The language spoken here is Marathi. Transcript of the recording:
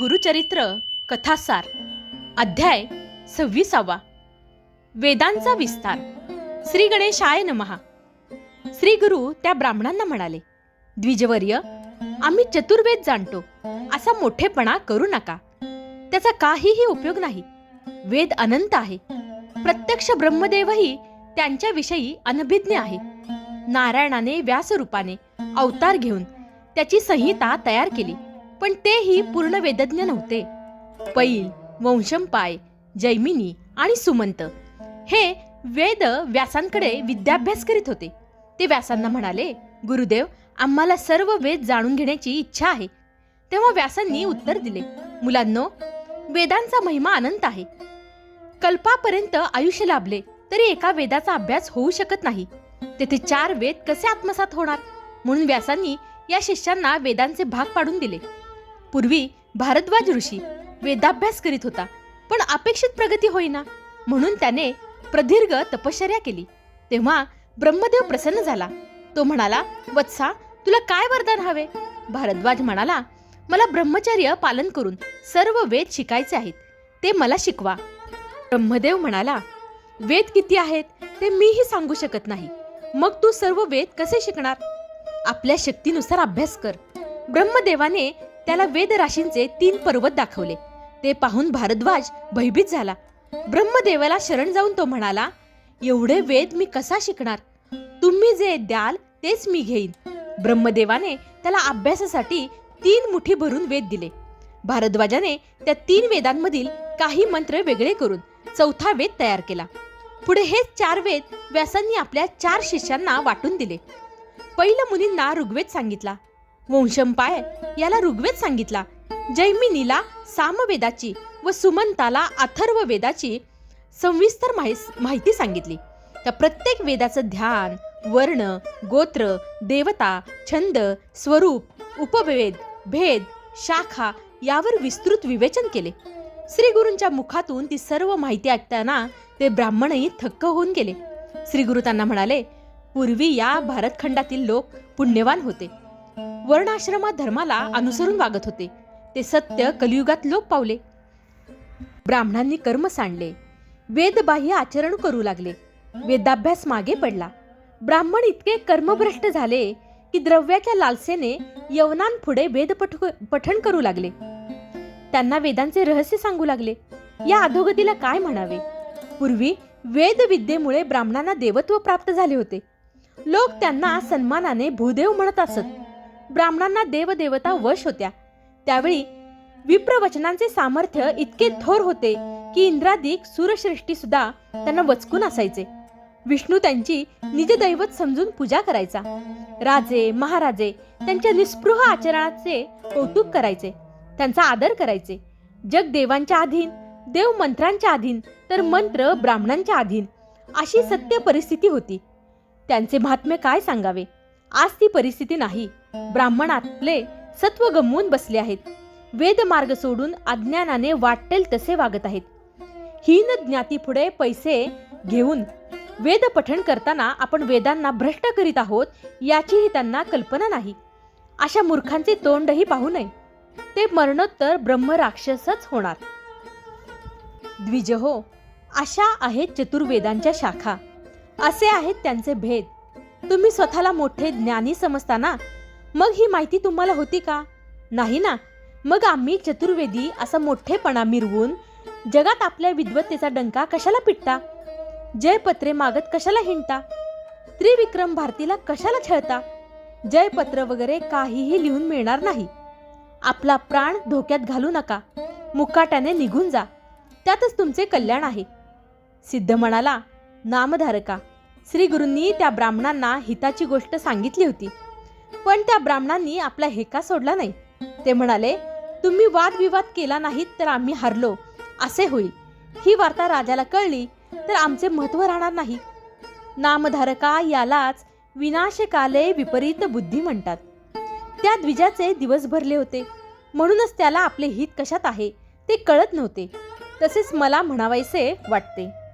गुरुचरित्र कथासार. अध्याय सव्वीसावा. वेदांचा विस्तार. श्री गणेशाय नमहा श्री गुरु त्या ब्राह्मणांना म्हणाले द्विजवर्य आम्ही चतुर्वेद जाणतो असा मोठेपणा करू नका. त्याचा काहीही उपयोग नाही. वेद अनंत आहे. प्रत्यक्ष ब्रह्मदेवही त्यांच्याविषयी अनभिज्ञ आहे. नारायणाने व्यासरूपाने अवतार घेऊन त्याची संहिता तयार केली. पण तेही पूर्ण वेदज्ञ नव्हते. पैल वंशंपाय जैमिनी आणि सुमंत हे वेद व्यासांकडे विद्याभ्यास करीत होते. ते व्यासांना म्हणाले गुरुदेव आम्हाला सर्व वेद जाणून घेण्याची इच्छा आहे. तेव्हा व्यासांनी उत्तर दिले मुलांनो वेदांचा महिमा अनंत आहे. कल्पापर्यंत आयुष्य लाभले तरी एका वेदाचा अभ्यास होऊ शकत नाही. तेथे चार वेद कसे आत्मसात होणार? म्हणून व्यासांनी या शिष्यांना वेदांचे भाग पाडून दिले. पूर्वी भारद्वाज ऋषी वेदाभ्यास करीत होता पण अपेक्षित प्रगती होईना म्हणून त्याने प्रदीर्घ तपश्चर्या केली. तेव्हा ब्रह्मदेव प्रसन्न झाला. तो म्हणाला वत्सा तुला काय वरदान हवे? भारद्वाज म्हणाला मला ब्रह्मचर्य पालन करून सर्व वेद शिकायचे आहेत. ते मला शिकवा. ब्रह्मदेव म्हणाला वेद किती आहेत ते मीही सांगू शकत नाही. मग तू सर्व वेद कसे शिकणार? आपल्या शक्तीनुसार अभ्यास कर. ब्रह्मदेवाने त्याला वेद राशींचे तीन पर्वत दाखवले. ते पाहून भारद्वाज भयभीत झाला. ब्रह्मदेवाला शरण जाऊन तो म्हणाला एवढे वेद मी कसा शिकणार? तुम्ही जे द्याल तेच मी घेईन. ब्रह्मदेवाने त्याला अभ्यासासाठी तीन मुठी भरून वेद दिले. भारद्वाजाने त्या तीन वेदांमधील काही मंत्र वेगळे करून चौथा वेद तयार केला. पुढे हे चार वेद व्यासांनी आपल्या चार शिष्यांना वाटून दिले. पहिल्या मुलींना ऋग्वेद सांगितला. वंशंपाय याला ऋग्वेद सांगितला. जैमिनीला सामवेदाची व सुमंताला अथर्व वेदाची सविस्तर माहिस- माहिती सांगितली. त्या प्रत्येक वेदाचं ध्यान वर्ण गोत्र देवता छंद स्वरूप उपवेद भेद शाखा यावर विस्तृत विवेचन केले. श्री गुरूंच्या मुखातून ती सर्व माहिती ऐकताना ते ब्राह्मणही थक्क होऊन गेले. श्री गुरु त्यांना म्हणाले पूर्वी या भारतखंडातील लोक पुण्यवान होते. वर्णाश्रमात धर्माला अनुसरून वागत होते. ते सत्य कलियुगात लोक पावले. ब्राह्मणांनी कर्म सांडले. वेदबाह्य आचरण करू लागले. वेदाभ्यास मागे पडला. ब्राह्मण इतके कर्मभ्रष्ट झाले की द्रव्याच्या लालसेने यवनांपुढे वेद पठ- पठण करू लागले. त्यांना वेदांचे रहस्य सांगू लागले. या अधोगतीला काय म्हणावे? पूर्वी वेदविद्येमुळे ब्राह्मणांना देवत्व प्राप्त झाले होते. लोक त्यांना सन्मानाने भूदेव म्हणत असत. ब्राह्मणांना देवदेवता वश होत्या. त्यावेळी विप्रवचनांचे सामर्थ्य इतके थोर होते की इंद्रादिक सूरश्रेष्ठी सुद्धा त्यांना वचकून असायचे. विष्णू त्यांची निजदैवत समजून पूजा करायचा. राजे महाराजे त्यांच्या निस्पृह आचरणाचे कौतुक करायचे. त्यांचा आदर करायचे. जग देवांच्या अधीन देव मंत्रांच्या अधीन तर मंत्र ब्राह्मणांच्या अधीन अशी सत्य परिस्थिती होती. त्यांचे महात्म्य काय सांगावे? आज ती परिस्थिती नाही. ब्राह्मण आपले सत्व गमवून बसले आहेत. वेद मार्ग सोडून अज्ञानाने वाटेल तसे वागत आहेत. हीन ज्ञाती पुढे पैसे घेऊन वेद पठण करताना आपण वेदांना भ्रष्ट करीत आहोत याचीही त्यांना कल्पना नाही. अशा मूर्खांचे तोंडही पाहू नये. ते मरणोत्तर ब्रह्म राक्षसच होणार. द्विज हो अशा आहेत चतुर्वेदांच्या शाखा. असे आहेत त्यांचे भेद. तुम्ही स्वतःला मोठे ज्ञानी समजताना मग ही माहिती तुम्हाला होती का? नाही ना? मग आम्ही चतुर्वेदी असा मोठेपणा मिरवून जगात आपल्या विद्वत्तेचा डंका कशाला पिटता? जयपत्रे मागत कशाला हिंडता? त्रिविक्रम भारतीला कशाला छळता? जयपत्र वगैरे काहीही लिहून मिळणार नाही. आपला प्राण धोक्यात घालू नका. मुकाट्याने निघून जा. त्यातच तुमचे कल्याण आहे. सिद्ध म्हणाला नामधारका श्री गुरूंनी त्या ब्राह्मणांना हिताची गोष्ट सांगितली होती. पण त्या ब्राह्मणांनी आपला हेका सोडला नाही. ते म्हणाले तुम्ही वादविवाद केला नाहीत तर आम्ही हरलो. असे होईल. ही वार्ता राजाला कळली तर आमचे महत्त्व राहणार नाही. नामधारका यालाच विनाशकाले विपरीत बुद्धी म्हणतात. त्या द्विजाचे दिवस भरले होते. म्हणूनच त्याला आपले हित कशात आहे ते कळत नव्हते. तसेच मला म्हणावायचे वाटते.